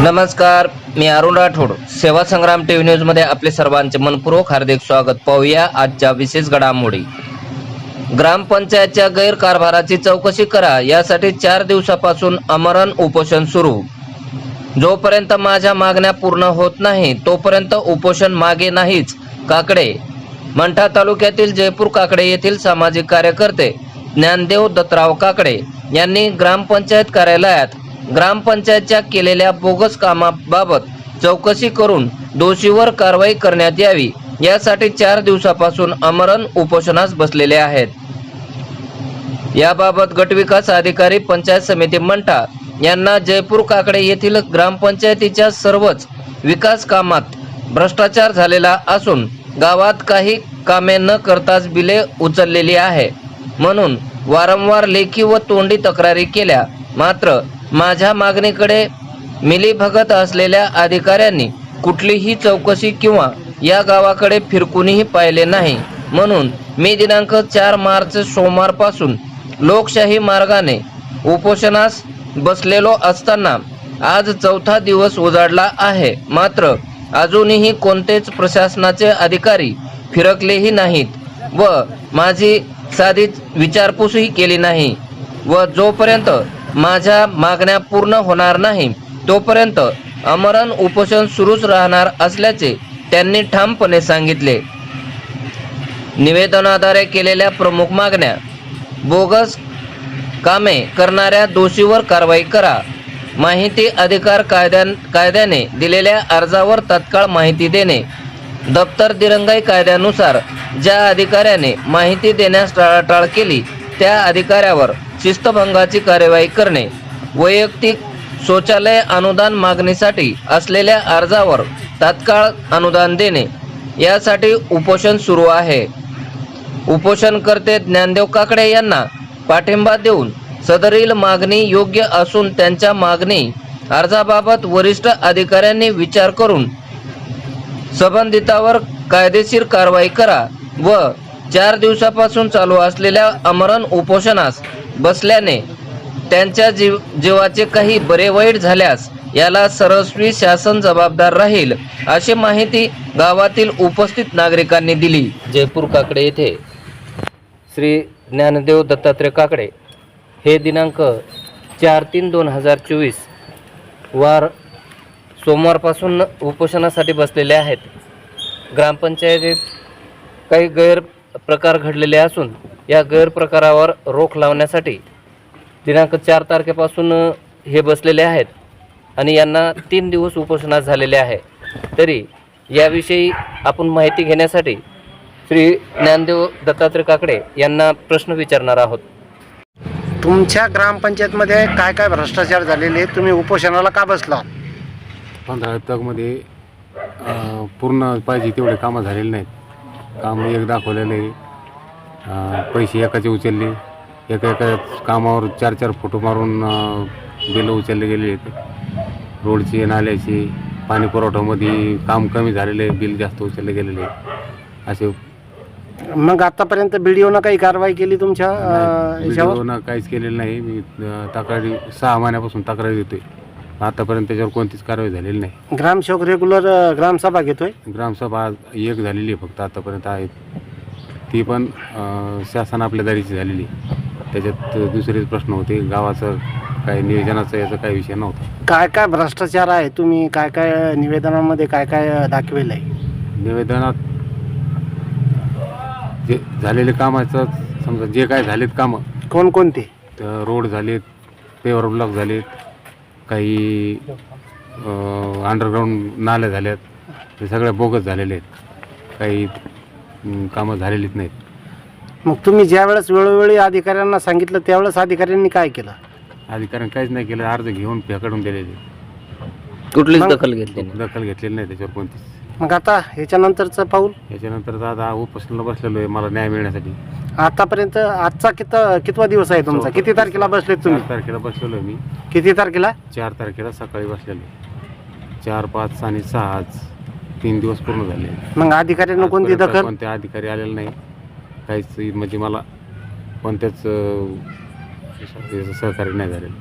नमस्कार मी अरुण राठोड. सेवा संग्राम टीव्ही न्यूजमध्ये आपले सर्वांचे मनपूर्वक हार्दिक स्वागत. पाहूया आजच्या विशेष घडामोडी. ग्रामपंचायतच्या गैरकारभाराची चौकशी करा यासाठी चार दिवसापासून अमरण उपोषण सुरू. जोपर्यंत माझ्या मागण्या पूर्ण होत नाही तोपर्यंत उपोषण मागे नाहीच. काकडे. मंठा तालुक्यातील जयपूर काकडे येथील सामाजिक कार्यकर्ते ज्ञानदेव दत्तराव काकडे यांनी ग्रामपंचायत कार्यालयात ग्रामपंचायतच्या केलेल्या बोगस कामाबाबत चौकशी करून दोषीवर कारवाई करण्यात यावी. यासाठी चार दिवसापासून अमरण उपोषणास बसलेले आहेत. याबाबत गटविकास अधिकारी पंचायत समिती मंठा यांना जयपूर काकडे येथील ग्रामपंचायतीच्या सर्वच विकास कामात भ्रष्टाचार झालेला असून गावात काही कामे न करताच बिले उचललेली आहे. म्हणून वारंवार लेखी व तोंडी तक्रारी केल्या. मात्र माझ्या मागणीकडे मिलीभगत असलेल्या अधिकाऱ्यांनी कुठलीही चौकशी किंवा या गावाकडे फिरकूनही पाहिले नाही. म्हणून मी दिनांक चार मार्च सोमवारपासून लोकशाही मार्गाने उपोषणास बसलेलो असताना आज चौथा दिवस उजाडला आहे. मात्र अजूनही कोणतेच प्रशासनाचे अधिकारी फिरकलेही नाहीत व माझी साधी विचारपूसही केली नाही व जोपर्यंत माझ्या मागण्या पूर्ण होणार नाही. तोपर्यंत अमरण उपोषण सुरूच राहणार असल्याचे त्यांनी ठामपणे सांगितले. निवेदनाद्वारे केलेल्या प्रमुख मागण्या बोगस कामे करणाऱ्या दोषीवर कारवाई करा. माहिती अधिकार कायद्या कायद्याने दिलेल्या अर्जावर तत्काळ माहिती देणे. दप्तर दिरंगाई कायद्यानुसार ज्या अधिकाऱ्याने माहिती देण्यास टाळाटाळ केली त्या अधिकाऱ्यावर शिस्तभंगाची कार्यवाही करणे वैयक्तिक शौचालय अनुदान मागणीसाठी असलेल्या अर्जावर तात्काळ अनुदान देणे यासाठी उपोषण सुरू आहे. उपोषणकर्ते ज्ञानदेव काकडे यांना पाठिंबा देऊन सदरील मागणी योग्य असून त्यांच्या मागणी अर्जाबाबत वरिष्ठ अधिकाऱ्यांनी विचार करून संबंधितावर कायदेशीर कारवाई करा व चार दिवसापासून चालू असलेल्या अमरण उपोषणास बसल्याने त्यांच्या जीव जीवाचे काही बरे वाईट झाल्यास याला सरस्वी शासन जबाबदार राहील अशी माहिती गावातील उपस्थित नागरिकांनी दिली. जयपूर काकडे येथे. श्री ज्ञानदेव दत्तात्रय काकडे. हे दिनांक चार तीन दोन हजार चोवीस वार सोमवारपासून उपोषणासाठी बसलेले आहेत. ग्रामपंचायतीत काही गैर गैरप्रकार घडलेले असून या गैरप्रकारावर रोख लावण्यासाठी दिनांक चार तारखेपासून हे बसलेले आहेत आणि यांना तीन दिवस उपोषणास झालेले आहे. तरी याविषयी आपण माहिती घेण्यासाठी श्री ज्ञानदेव दत्तात्रय काकडे यांना प्रश्न विचारणार आहोत. तुमच्या ग्रामपंचायतमध्ये काय काय भ्रष्टाचार झालेले? आहेत? तुम्ही उपोषणाला का बसला? पंधरा तकमध्ये पूर्ण पाहिजे तेवढे कामं झालेले नाहीत. कामं एक दाखवलेले अं, पैसे एकाचे उचलले. एका एका कामावर चार चार फोटो मारून बिलं उचलले गेले आहेत. रोडचे नाल्याचे पाणी पुरवठ्यामध्ये काम कमी झालेले बिल जास्त उचलले गेलेले असे मग आतापर्यंत बीडीओनं काही कारवाई केली तुमच्या याच्यावर? काहीच केलेलं नाही. मी तक्रारी सहा महिन्यापासून तक्रारी देतोय. आतापर्यंत त्याच्यावर कोणतीच कारवाई झालेली नाही. ग्रामसेवक रेग्युलर अं, ग्रामसभा घेतोय? ग्रामसभा आज एक झालेली आहे फक्त आतापर्यंत आहे ती पण अं, शासन आपल्या दारीची झालेली आहे. त्याच्यात दुसरेच प्रश्न होते गावाचं काही नियोजनाचा याचा काही विषय नव्हता. काय काय भ्रष्टाचार आहे तुम्ही? काय काय निवेदनामध्ये काय काय दाखवेल आहे? निवेदनात जे झालेले कामाचं समजा जे काय झालेत कामं कोणकोणते? तर रोड झालेत पेवर ब्लॉक झालेत काही अंडरग्राऊंड नाल्या झाल्यात हे सगळ्या बोगस झालेले आहेत. काही कामं झालेलीच नाहीत. मग तुम्ही ज्या वेळेस वेळोवेळी अधिकाऱ्यांना सांगितलं त्यावेळेस अधिकाऱ्यांनी काय केलं? अधिकाऱ्यांनी काहीच नाही केलं. अर्ज घेऊन फेकाडून दिलेले. कुठलीच दखल घेतली नाही. दखल घेतलेली नाही त्याच्यावर कोणतीच. मग आता ह्याच्यानंतरचं पाऊल? याच्यानंतर दादा उपोषणाला बसलेलो आहे. मला न्याय मिळण्यासाठी. आतापर्यंत आजचा कित कितवा दिवस आहे तुमचा? किती तारखेला बसले तुम्ही? चार तारखेला बसलेलो आहे मी. किती तारखेला? चार तारखेला सकाळी बसलेलो. चार पाच आणि सहा आज तीन दिवस पूर्ण झाले. मग अधिकाऱ्यांना कोणती आजपर्यंत दखल? कोणते अधिकारी आलेले नाही. काहीच म्हणजे मला कोणत्याच अं, सहकार्य नाही झालेलं.